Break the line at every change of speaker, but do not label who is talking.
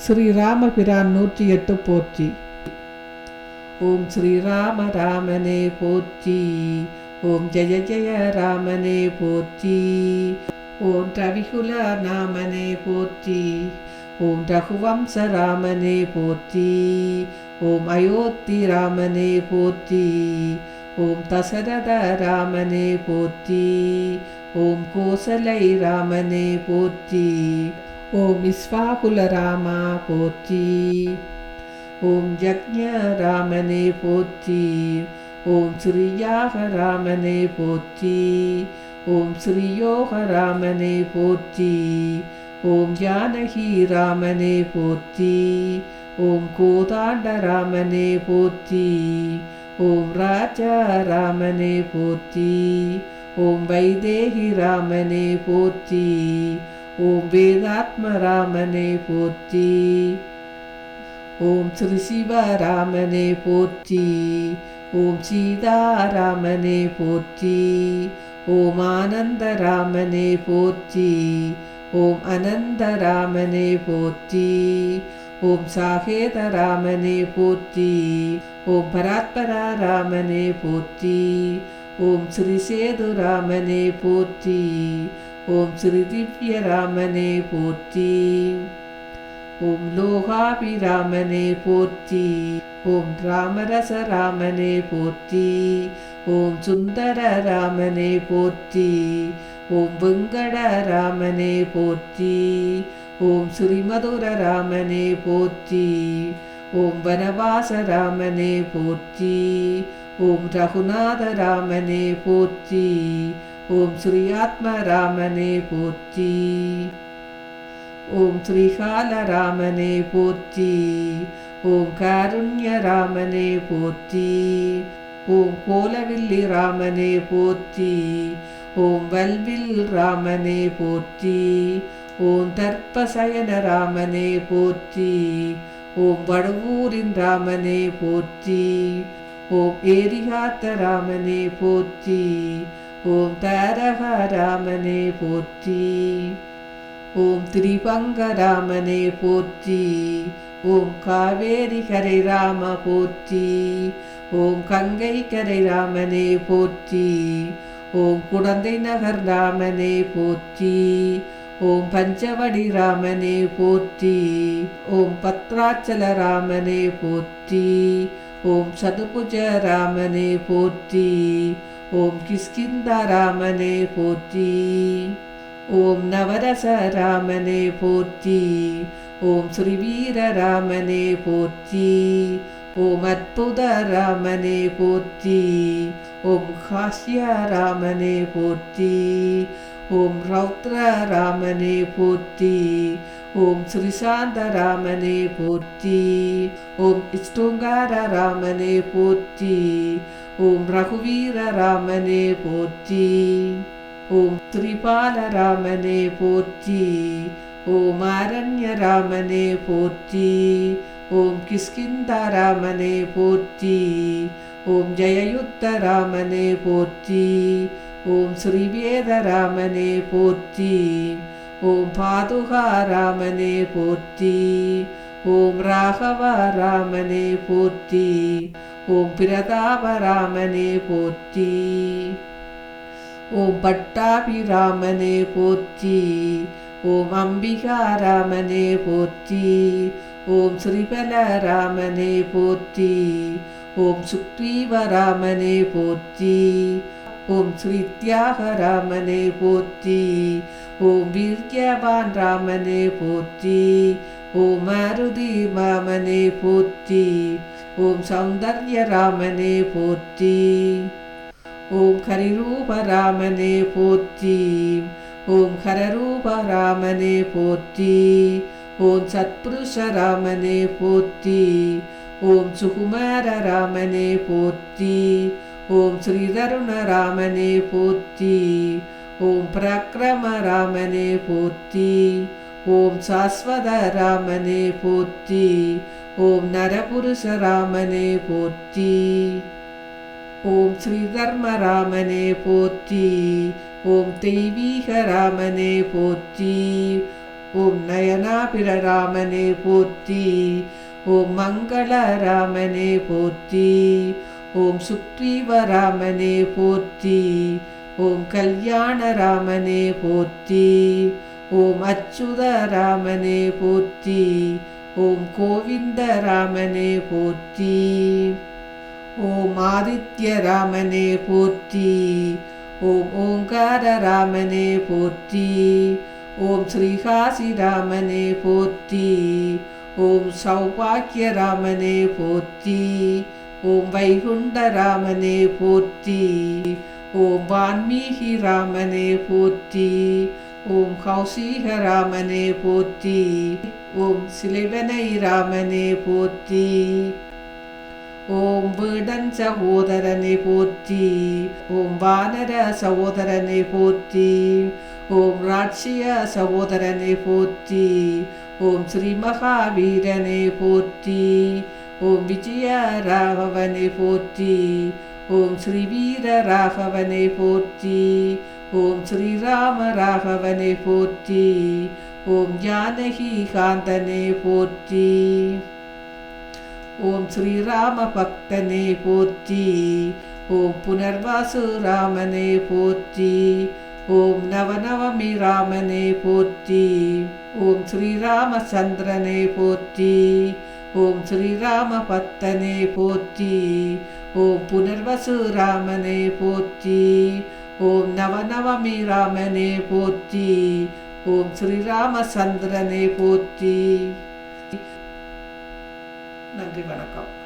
ஸ்ரீராமபிரான் நூற்றி எட்டு போற்றி ஓம் ஸ்ரீராம ராமனே போற்றி ஓம் ஜெய ஜெய ராமனே போற்றி ஓம் ரவிகுல நாமனே போற்றி ஓம் ரகுவம்ச ராமனே போற்றி ஓம் அயோத்தி ராமனே போற்றி ஓம் தசரத ராமனே போற்றி ஓம் கோசலை ராமனே போற்றி ஓம் விஸ்வாகுல ராமா போற்றி ஓம் யக்ஞ ராமனே போற்றி ஓம் ஸ்ரீயாக ராமனே போற்றி ஓம் ஸ்ரீயோக ராமனே போற்றி ஓம் ஜானகி ராமனே போற்றி ஓம் கோதாண்ட ராமனே போற்றி ஓம் ராஜா ராமனே போற்றி ஓம் வைதேகி ராமனே போற்றி ஓம் வேதாத்ம ராமனே போற்றி ஓம் ஸ்ரீ சிவராமனே போற்றி ஓம் சீதாராமனே போற்றி ஓம் ஆனந்த ராமனே போற்றி ஓம் அனந்த ராமனே போற்றி ஓம் சாகேத ராமனே போற்றி ஓம் பராத்பரா ராமனே போற்றி ஓம் ஸ்ரீ சேது ராமனே போற்றி ஓம் ஸ்ரீ திவ்ய ராமனே போற்றி. ஓம் லோகாபிராமனே போற்றி. ஓம் ராமரச ராமனே போற்றி. ஓம் சுந்தர ராமனே போற்றி. ஓம் வெங்கட ராமனே போற்றி. ஓம் ஸ்ரீமதுர ராமனே போற்றி. ஓம் வனவாச ராமனே போற்றி. ஓம் ரகுநாத ராமனே போற்றி. ஓம் ஸ்ரீ ஆத்மராமனே போற்றி. ஓம் ஸ்ரீகாலராமனே போற்றி. ஓம் காருண்ய ராமனே போற்றி. ஓம் கோலவில்லி ராமனே போற்றி. ஓம் வல்வில் ராமனே போற்றி. ஓம் தர்ப்பசயன ராமனே போற்றி. ஓம் வடவூரின் ராமனே போற்றி. ஓம் ஏரிகாத்த ராமனே போற்றி. ஓம் தரகராமனே போற்றி. ஓம் திரிபங்கராமனே போற்றி. ஓம் காவேரி கரை ராம போற்றி. ஓம் கங்கை கரை ராமனே போற்றி. ஓம் குடந்தை நகர் ராமனே போற்றி. ஓம் பஞ்சவடி ராமனே போற்றி. ஓம் பத்ராச்சல ராமனே போற்றி. ஓம் சதுபுஜ ராமனே போற்றி. ஓம் கிஷ்கிந்தாராமனே போற்றி. ஓம் நவரச ராமனே போற்றி. ஓம் ஸ்ரீவீர ராமனே போற்றி. ஓம் அற்புத ராமனே போற்றி. ஓம் ஹாஸ்ய ராமனே போற்றி. ஓம் ரௌத்ர ராமனே போற்றி. ஓம் ஸ்ரீ சாந்த ராமனே போற்றி. ஓம் இஷ்டோங்கார ராமனே போற்றி. ஓம் ரகுவீர ராமனே போற்றி. ஓம் திரிபால ராமனே போற்றி. ஓம் அரண்ய ராமனே போற்றி. ஓம் கிஷ்கிந்த ராமனே போற்றி. ஓம் ஜெயயுத்த ராமனே போற்றி. ஓம் ஸ்ரீவேத ராமனே போற்றி. ஓம் பாதுகா ராமனே போற்றி. ஓம் ராகவ ராமனே போற்றி. ஓம் பிரதாப ராமனே போற்றி. ஓம் பட்டாபிராமனே போற்றி. ஓம் அம்பிகா ராமனே போற்றி. ஓம் ஸ்ரீபல ராமனே போற்றி. ஓம் சுக்ரீவ ராமனே போற்றி. ஓம் ஸ்ரீ தியாக ராமனே போற்றி. ஓம் வீர்யவான் ராமனே போற்றி ஓம் அருதி மாமனே போற்றி ஓம் சௌந்தர்ய ராமனே போற்றி ஓம் கரிரூப ராமனே போற்றி ஓம் ஹரரூப ராமனே போற்றி ஓம் சத்புருஷ ராமனே போற்றி ஓம் சுகுமார ராமனே போற்றி ஓம் ஸ்ரீதருண ராமனே போற்றி ஓம் பிரக்ரம ராமனே போற்றி. ஓம் சாஸ்வத ராமனே போற்றி. ஓம் நரபுருஷ ராமனே போற்றி. ஓம் ஸ்ரீதர்ம ராமனே போற்றி. ஓம் தெய்வீக ராமனே போற்றி. ஓம் நயனாபிர ராமனே போற்றி. ஓம் மங்கள ராமனே போற்றி. ஓம் சுக்ரீவ ராமனே போற்றி. ஓம் கல்யாண ராமனே போற்றி ஓம் அச்சுத ராமனே போற்றி ஓம் கோவிந்த ராமனே போற்றி ஓம் ஆதித்ய ராமனே போற்றி ஓம் ஓங்கார ராமனே போற்றி ஓம் ஸ்ரீகாசி ராமனே போற்றி ஓம் சௌபாக்கிய ராமனே போற்றி ஓம் வைகுண்ட ராமனே போற்றி. ஓம் வான்மீகி ராமனே போற்றி ஓம் கௌசீகராமனே போற்றி ஓம் சிலைவனை ராமனே போற்றி ஓம் வீடன் சகோதரனை போற்றி ஓம் வானர சகோதரனை போற்றி ஓம் ராட்சிய சகோதரனை போற்றி ஓம் ஸ்ரீ மகாவீரனை போற்றி ஓம் விஜய ராகவனை போற்றி ஓம் ஸ்ரீ வீர ராகவனை போற்றி. ஓம் ஸ்ரீராம ராகவனை போற்றி. ஓம் ஜானகி காந்தனை போற்றி. ஓம் ஸ்ரீராம பக்தனே போற்றி. ஓம் புனர்வாசு ராமனே போற்றி. ஓம் நவநவமி ராமனே போற்றி. ஓம் ஸ்ரீராமச்சந்திரனே போற்றி. ஓம் ஸ்ரீராம பத்தனே போற்றி. ஓம் புனர்வசு ராமனே போற்றி. ஓம் நவநவமி ராமனே போற்றி. ஓம் ஸ்ரீராமச்சந்திரனே போற்றி. நன்றி வணக்கம்.